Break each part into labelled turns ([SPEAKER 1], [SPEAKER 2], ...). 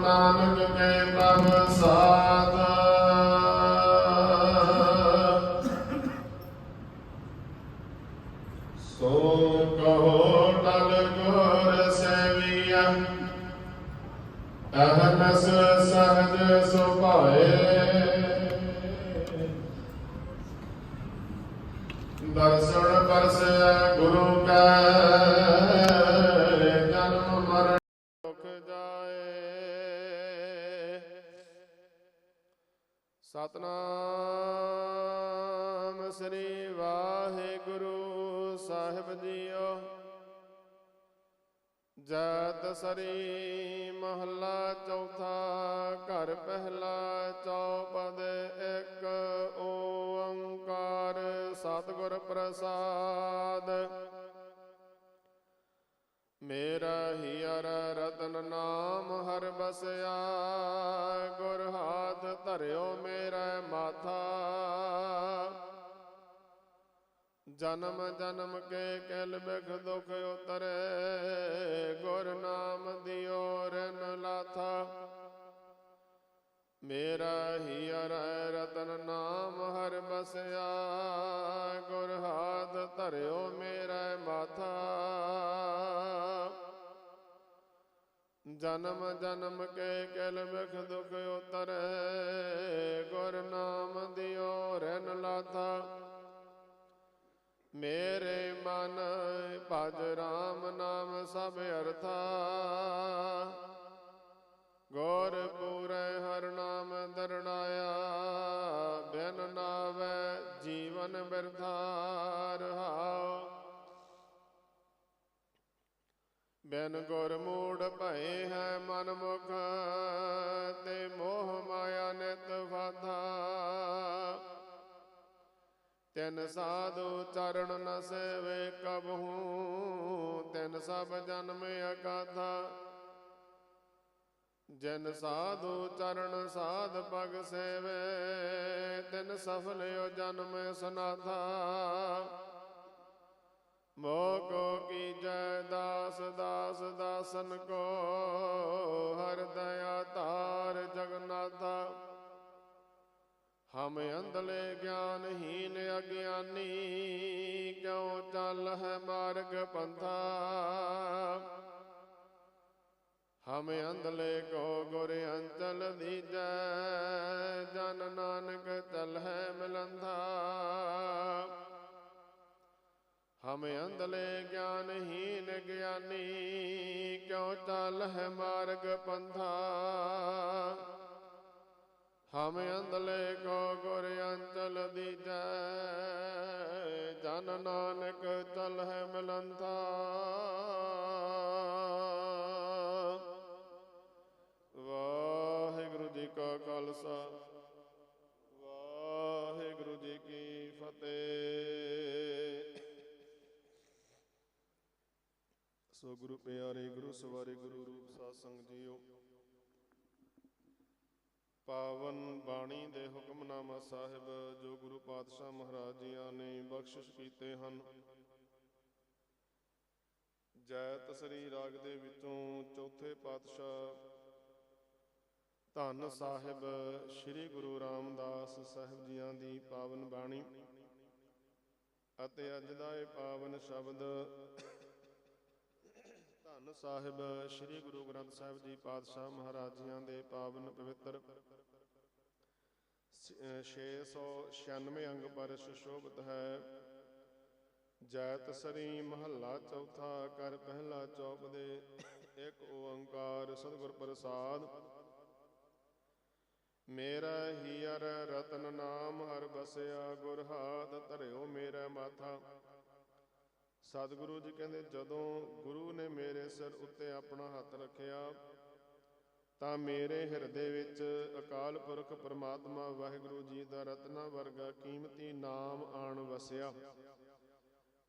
[SPEAKER 1] ਨਾਨਕ ਕੇ ਪ੍ਰਭ ਸਾਥ ਸੋ ਕਹੋ ਟਲ ਗੁਰ ਸੇਵੀਆ ਅਹਨਸ ਸਹਜ ਸੁਭਾਏ। ਦਰਸ਼ਨ ਪਰਸੈ ਗੁਰੂ ਕੈ ਸਾਹਿਬ ਜਤ ਸਰੀ ਮਹੱਲਾ ਚੌਥਾ, ਘਰ ਪਹਿਲਾ ਚੌਪਦ ਇੱਕ, ਓੰਕਾਰ ਸਤਿਗੁਰ ਪ੍ਰਸਾਦ। ਮੇਰਾ ਹੀਰ ਰਤਨ ਨਾਮ ਹਰ ਬਸਿਆ, ਗੁਰ ਹਾਥ ਧਰਿਓ ਮੇਰਾ ਮਾਥਾ। ਜਨਮ ਜਨਮ ਕੇ ਕਿਲ ਬਿਖ ਦੁਖ ਉਤਰੇ। ਗੁਰ ਨਾਮ ਦਿਓ ਰਨ ਲਾਥਾ। ਮੇਰਾ ਹੀਰ ਰਤਨ ਨਾਮ ਹਰ ਬਸਿਆ। ਗੁਰ ਹਾਥ ਧਰਿਓ ਮੇਰਾ ਮਾਥਾ। ਜਨਮ ਜਨਮ ਕੇ ਕਿਲ ਬਿਖ ਦੁਖ ਉਤਰੇ। ਗੁਰ ਨਾਮ ਦਿਓ ਰਨ ਲਾਥਾ। ਮੇਰੇ ਮਨ ਭਜ ਰਾਮ ਨਾਮ ਸਭ ਅਰਥਾ। ਗੌਰ ਪੂਰੇ ਹਰ ਨਾਮ ਦਰੜਾਇਆ ਬਿਨ ਨਾਵੇ ਜੀਵਨ ਬਿਰਥਾ ਰਹਾਉ ਬਿਨ ਗੁਰ ਮੂੜ ਭਏ ਹੈ ਮਨ ਮੁਖ, ਤੇ ਮੋਹ ਮਾਇਆ ਨਿਤ ਫਾਥਾ ਤਿਨ ਸਾਧੂ ਚਰਨ ਨ ਸੇਵੇ ਕਬਹੂ, ਤਿਨ ਸਭ ਜਨਮ ਅਗਾਧਾ ਜਨ ਸਾਧੂ ਚਰਨ ਸਾਧ ਪਗ ਸੇਵੇ, ਤਿਨ ਸਫਲਿਓ ਜਨਮ ਸਨਾਥਾ। ਮੋਹ ਕੋ ਕੀਜੈ ਦਾਸ ਦਾਸ ਦਾਸਨ ਕੋ, ਹਰ ਦਇਆ ਧਾਰ ਜਗਨਾਥਾ। ਹਮ ਅੰਧਲੇ ਗਿਆਨਹੀਨ ਅਗਿਆਨੀ, ਕਿਉ ਚੱਲ ਹੈ ਮਾਰਗ ਪੰਥਾ? ਹਮ ਅੰਧਲੇ ਕੋ ਗੁਰ ਅੰਚਲ ਦੀਜੈ ਜਨ ਨਾਨਕ ਤਲ ਹੈ ਮਿਲੰਧਾ। ਹਮ ਅੰਧਲੇ ਗਿਆਨਹੀਨ ਗਿਆਨੀ ਕਿਉ ਚੱਲ ਹੈ ਮਾਰਗ ਪੰਥਾ? ਹਮ ਅੰਧਲੇ ਕੋ ਗੁਰ ਅੰਚਲ ਦੀਜੈ, ਜਨ ਨਾਨਕ ਤਲ ਹੈ ਮਿਲੰਥਾ ਵਾਹਿਗੁਰੂ ਜੀ ਕਾ ਖਾਲਸਾ, ਵਾਹਿਗੁਰੂ ਜੀ ਕੀ ਫਤਿਹ। ਸੋ ਗੁਰੂ ਪਿਆਰੇ, ਗੁਰੂ ਸਵਾਰੇ, ਗੁਰੂ ਰੂਪ ਸਾਧ ਸੰਗ ਜੀਓ ਪਾਵਨ ਬਾਣੀ ਦੇ ਹੁਕਮਨਾਮਾ ਸਾਹਿਬ, ਜੋ ਗੁਰੂ ਪਾਤਸ਼ਾਹ ਮਹਾਰਾਜ ਜੀਆਂ ਨੇ ਬਖਸ਼ਿਸ਼ ਕੀਤੇ ਹਨ। ਜੈਤ ਸ੍ਰੀ ਰਾਗ ਦੇ ਵਿੱਚੋਂ ਚੌਥੇ ਪਾਤਸ਼ਾਹ ਧੰਨ ਸਾਹਿਬ ਸ੍ਰੀ ਗੁਰੂ ਰਾਮਦਾਸ ਸਾਹਿਬ ਜੀਆਂ ਦੀ ਪਾਵਨ ਬਾਣੀ। ਅਤੇ ਅੱਜ ਦਾ ਇਹ ਪਾਵਨ ਸ਼ਬਦ ਧੰਨ ਸਾਹਿਬ, ਸ੍ਰੀ ਗੁਰੂ ਗ੍ਰੰਥ ਸਾਹਿਬ ਜੀ ਪਾਤਸ਼ਾਹ ਮਹਾਰਾਜ ਜੀਆਂ ਦੇ ਪਾਵਨ ਪਵਿੱਤਰ। 696 ਅੰਗ ਪਰ ਸੁਸ਼ੋਭਿਤ ਹੈ। ਜੈਤ ਸਰੀ ਮਹੱਲਾ ਚੌਥਾ ਕਰ ਪਹਿਲਾ ਚੌਪ ਦੇ ਇੱਕ ਓੰਕਾਰ ਸਤਿਗੁਰ ਪ੍ਰਸਾਦ। ਮੇਰਾ ਹੀਰ ਰਤਨ ਨਾਮ ਹਰ ਬਸਿਆ ਗੁਰ ਹਾਥ ਧਰਿਓ ਮੇਰਾ ਮਾਥਾ। ਸਤਿਗੁਰੂ ਜੀ ਕਹਿੰਦੇ, ਜਦੋਂ ਗੁਰੂ ਨੇ ਮੇਰੇ ਸਿਰ ਉੱਤੇ ਆਪਣਾ ਹੱਥ ਰੱਖਿਆ, ਤਾਂ ਮੇਰੇ ਹਿਰਦੇ ਵਿੱਚ ਅਕਾਲ ਪੁਰਖ ਪਰਮਾਤਮਾ ਵਾਹਿਗੁਰੂ ਜੀ ਦਾ ਰਤਨਾ ਵਰਗਾ ਕੀਮਤੀ ਨਾਮ ਆਣ ਵਸਿਆ।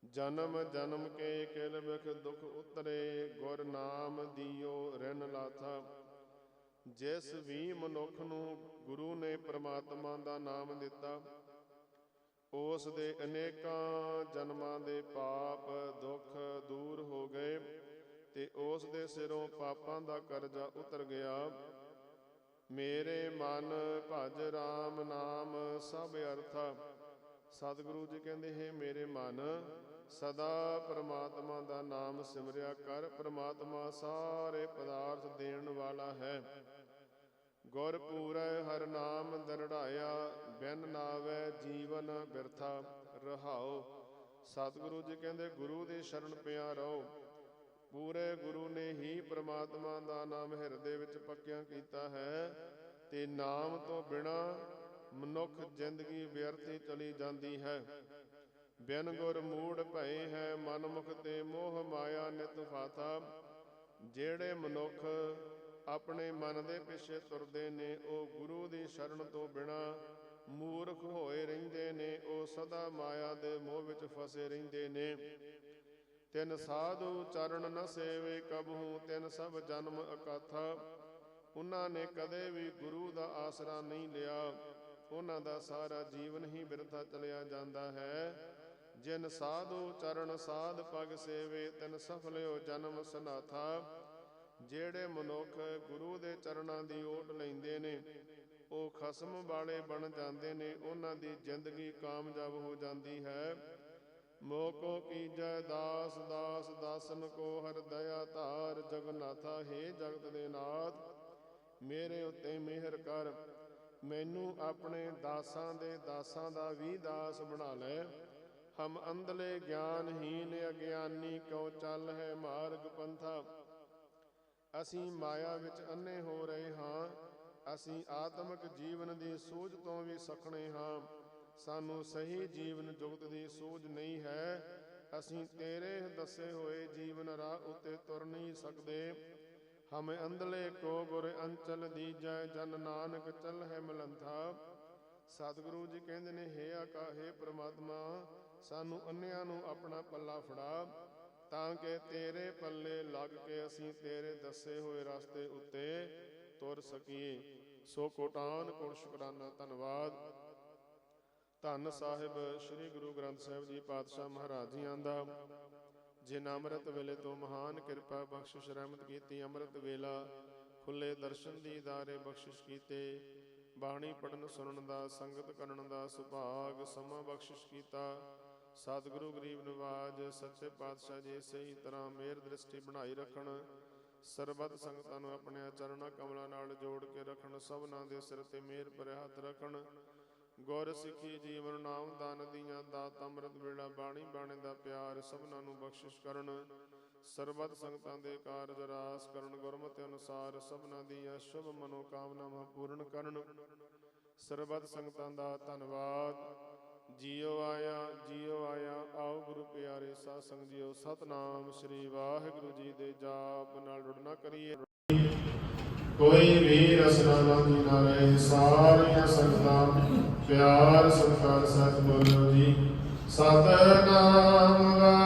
[SPEAKER 1] ਜਨਮ ਜਨਮ ਕੇ ਕਿਲ ਵਿਖ ਦੁਖ ਉਤਰੇ, ਗੁਰ ਨਾਮ ਦੀਓ ਰਿਨ ਲਾਥਾ। ਜਿਸ ਵੀ ਮਨੁੱਖ ਨੂੰ ਗੁਰੂ ਨੇ ਪਰਮਾਤਮਾ ਦਾ ਨਾਮ ਦਿੱਤਾ ਉਸ ਦੇ ਅਨੇਕਾਂ ਜਨਮਾਂ ਦੇ ਪਾਪ ਦੁੱਖ ਦੂਰ ਹੋ ਗਏ ਤੇ ਉਸ ਦੇ ਸਿਰੋਂ ਪਾਪਾਂ ਦਾ ਕਰਜ਼ਾ ਉਤਰ ਗਿਆ। ਮੇਰੇ ਮਨ ਭਜ RAM ਨਾਮ ਸਭ ਅਰਥਾ। ਸਤਿਗੁਰੂ ਜੀ ਕਹਿੰਦੇ, ਹੈ ਮੇਰੇ ਮਨ, ਸਦਾ ਪ੍ਰਮਾਤਮਾ ਦਾ ਨਾਮ ਸਿਮਰਿਆ ਕਰ। ਪ੍ਰਮਾਤਮਾ ਸਾਰੇ ਪਦਾਰਥ ਦੇਣ ਵਾਲਾ ਹੈ। ਗੁਰ ਪੂਰੈ ਸਤਿਗੁਰੂ ਜੀ ਕਹਿੰਦੇ, ਗੁਰੂ ਦੀ ਸ਼ਰਨ ਪਿਆ ਰਹੋ। ਪੂਰੇ ਗੁਰੂ ਨੇ ਹੀ ਪ੍ਰਮਾਤਮਾ ਦਾ ਨਾਮ ਹਿਰਦੇ ਵਿੱਚ ਪੱਕਿਆ ਕੀਤਾ ਹੈ ਤੇ ਨਾਮ ਤੋਂ ਬਿਨਾ ਮਨੁੱਖ ਜ਼ਿੰਦਗੀ ਵਿਅਰਥੀ ਚਲੀ ਜਾਂਦੀ ਹੈ। ਬਿਨ ਗੁਰ ਮੂੜ ਭਏ ਹੈ ਮਨਮੁਖ ਤੇ ਮੋਹ ਮਾਇਆ ਨਿਤ ਫਾਥਾ ਜਿਹੜੇ ਮਨੁੱਖ ਆਪਣੇ ਮਨ ਦੇ ਪਿੱਛੇ ਤੁਰਦੇ ਨੇ, ਉਹ ਗੁਰੂ ਦੀ ਸ਼ਰਨ ਤੋਂ ਬਿਨਾ ਮੂਰਖ ਹੋਏ ਰਹਿੰਦੇ ਨੇ, ਉਹ ਸਦਾ ਮਾਇਆ ਦੇ ਮੋਹ ਵਿੱਚ ਫਸੇ ਰਹਿੰਦੇ ਨੇ। ਤਿੰਨ ਸਾਧੂ ਚਰਨ ਨ ਸੇਵੇ ਕਬਹੂ ਤਿੰਨ ਸਭ ਜਨਮ ਅਕਾਥਾ। ਉਹਨਾਂ ਨੇ ਕਦੇ ਵੀ ਗੁਰੂ ਦਾ ਆਸਰਾ ਨਹੀਂ ਲਿਆ। ਉਹਨਾਂ ਦਾ ਸਾਰਾ ਜੀਵਨ ਹੀ ਬਿਰਥਾ ਚਲਿਆ ਜਾਂਦਾ ਹੈ। ਜਿਨ ਸਾਧੂ ਚਰਨ ਸਾਧ ਪਗ ਸੇਵੇ, ਤਿਨ ਸਫਲਿਓ ਜਨਮ ਸਨਾਥਾ। ਜਿਹੜੇ ਮਨੁੱਖ ਗੁਰੂ ਦੇ ਚਰਨਾਂ ਦੀ ਓਟ ਲੈਂਦੇ ਨੇ ਖਸਮ ਵਾਲੇ ਬਣ ਜਾਂਦੇ ਨੇ, ਉਹਨਾਂ ਦੀ ਜ਼ਿੰਦਗੀ ਕਾਮਯਾਬ ਹੋ ਜਾਂਦੀ ਹੈ। ਮੋਕੋ ਕੀਜੈ ਦਾਸ ਦਾਸ ਦਾਸਨ ਕੋ ਹਰ ਦਇਆ ਧਾਰ ਜਗਨਾਥਾ ਹੈ ਜਗਤ ਦੇ ਨਾਥ। ਮੇਰੇ ਉੱਤੇ ਮਿਹਰ ਕਰ, ਮੈਨੂੰ ਆਪਣੇ ਦਾਸਾਂ ਦੇ ਦਾਸਾਂ ਦਾ ਵੀ ਦਾਸ ਬਣਾ ਲੈ। ਹਮ ਅੰਧਲੇ ਗਿਆਨਹੀਨ ਅਗਿਆਨੀ, ਕਿਉ ਚੱਲ ਹੈ ਮਾਰਗ ਪੰਥਾ। ਅਸੀਂ ਮਾਇਆ ਵਿੱਚ ਅੰਨੇ ਹੋ ਰਹੇ ਹਾਂ ਅਸੀਂ ਆਤਮਿਕ ਜੀਵਨ ਦੀ ਸੂਝ ਤੋਂ ਵੀ ਸਖਣੇ ਹਾਂ। ਸਾਨੂੰ ਸਹੀ ਜੀਵਨ ਜੁਗਤ ਦੀ ਸੂਝ ਨਹੀਂ ਹੈ। ਅਸੀਂ ਤੇਰੇ ਦੱਸੇ ਹੋਏ ਜੀਵਨ ਰਾਹ ਉਤੇ ਤੁਰ ਨਹੀਂ ਸਕਦੇ। ਹਮੇ ਅੰਧਲੇ ਕੋ ਗੁਰ ਅੰਚਲ ਦੀਜੈ, ਜਨ ਨਾਨਕ ਚੱਲ ਹੈ ਮਲੰਥਾ ਸਤਿਗੁਰੂ ਜੀ ਕਹਿੰਦੇ ਨੇ, ਹੇ ਆਕਾ, ਹੇ ਪ੍ਰਮਾਤਮਾ, ਸਾਨੂੰ ਅੰਨਿਆਂ ਨੂੰ ਆਪਣਾ ਪੱਲਾ ਫੜਾ, ਤਾਂ ਕਿ ਤੇਰੇ ਪੱਲੇ ਲੱਗ ਕੇ ਅਸੀਂ ਤੇਰੇ ਦੱਸੇ ਹੋਏ ਰਸਤੇ ਉੱਤੇ ਤੁਰ ਸਕੀਏ। ਸੋ ਕੋਟਾਨ ਕੋਟ ਸ਼ੁਕਰਾਨਾ, ਧੰਨਵਾਦ। ਧੰਨ ਸਾਹਿਬ, ਸ੍ਰੀ ਗੁਰੂ ਗ੍ਰੰਥ ਸਾਹਿਬ ਜੀ ਪਾਤਸ਼ਾਹ ਮਹਾਰਾਜ ਜੀਆਂ ਦਾ। ਜਿਨ ਅੰਮ੍ਰਿਤ ਵੇਲੇ ਤੋਂ ਮਹਾਨ ਕਿਰਪਾ ਬਖਸ਼ਿਸ਼ ਰਹਿਮਤ ਕੀਤੀ, ਅੰਮ੍ਰਿਤ ਵੇਲਾ ਖੁੱਲੇ ਦਰਸ਼ਨ ਦੀਦਾਰੇ ਬਖਸ਼ਿਸ਼ ਕੀਤੇ, ਬਾਣੀ ਪੜਨ ਸੁਣਨ ਦਾ, ਸੰਗਤ ਕਰਨ ਦਾ ਸੁਭਾਗ ਸਮਾਂ ਬਖਸ਼ਿਸ਼ ਕੀਤਾ। ਸਤਿਗੁਰੂ ਗਰੀਬ ਨਿਵਾਜ, ਸੱਚੇ ਪਾਤਸ਼ਾਹ ਜੀ ਸਹੀ ਤਰ੍ਹਾਂ ਮੇਰ ਦ੍ਰਿਸ਼ਟੀ ਬਣਾਈ ਰੱਖਣ ਸਰਬੱਤ ਸੰਗਤਾਂ ਨੂੰ ਆਪਣੇ ਚਰਨਾਂ ਕਮਲਾਂ ਨਾਲ ਜੋੜ ਕੇ ਰੱਖਣ, ਸਭਨਾਂ ਦੇ ਸਿਰ ਤੇ ਮਿਹਰ ਭਰੇ ਹੱਥ ਰੱਖਣ। ਗੁਰ ਸਿੱਖੀ ਜੀਵਨ, ਨਾਮ ਦਾਨ ਦੀਆਂ ਦਾਤ, ਅੰਮ੍ਰਿਤ ਵੇਲਾ, ਬਾਣੀ ਬਾਣੇ ਦਾ ਪਿਆਰ, ਸਭਨਾਂ ਨੂੰ ਬਖਸ਼ਿਸ਼ ਕਰਨ। ਸਰਬੱਤ ਸੰਗਤਾਂ ਦੇ ਕਾਰਜ ਰਾਸ ਕਰਨ, ਗੁਰਮਤਿ ਅਨੁਸਾਰ ਸਭਨਾਂ ਦੀਆਂ ਸ਼ੁਭ ਮਨੋਕਾਮਨਾਵਾਂ ਪੂਰਨ ਕਰਨ। ਸਰਬੱਤ ਸੰਗਤਾਂ ਦਾ ਧੰਨਵਾਦ। ਜੀਓ ਆਇਆ ਜੀਓ ਆਇਆ, ਆਓ ਗੁਰੂ ਪਿਆਰੇ ਸਾਧ ਸੰਗ ਜੀਓ, ਸਤਨਾਮ ਸ੍ਰੀ ਵਾਹਿਗੁਰੂ ਜੀ ਦੇ ਜਾਪ ਨਾਲ ਰੁੜਨਾ ਕਰੀਏ। ਕੋਈ ਵੀ ਰਸਨਾ ਮੰਗੀ ਨਾ ਰਹੇ ਸਾਰੀਆਂ ਸੰਗਤਾਂ, ਪਿਆਰ, ਸਤਿਕਾਰ ਸਤਿ ਬੋਲੋ ਜੀ, ਸਤਨਾਮ ਵਾਹਿਗੁਰੂ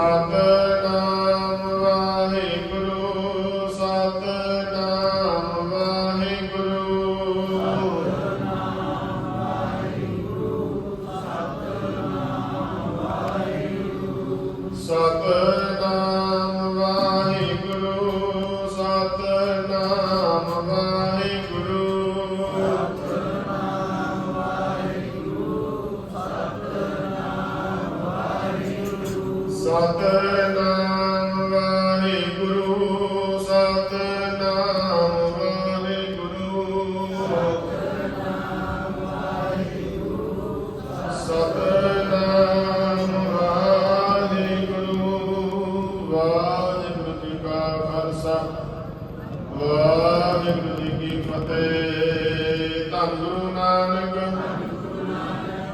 [SPEAKER 1] Father.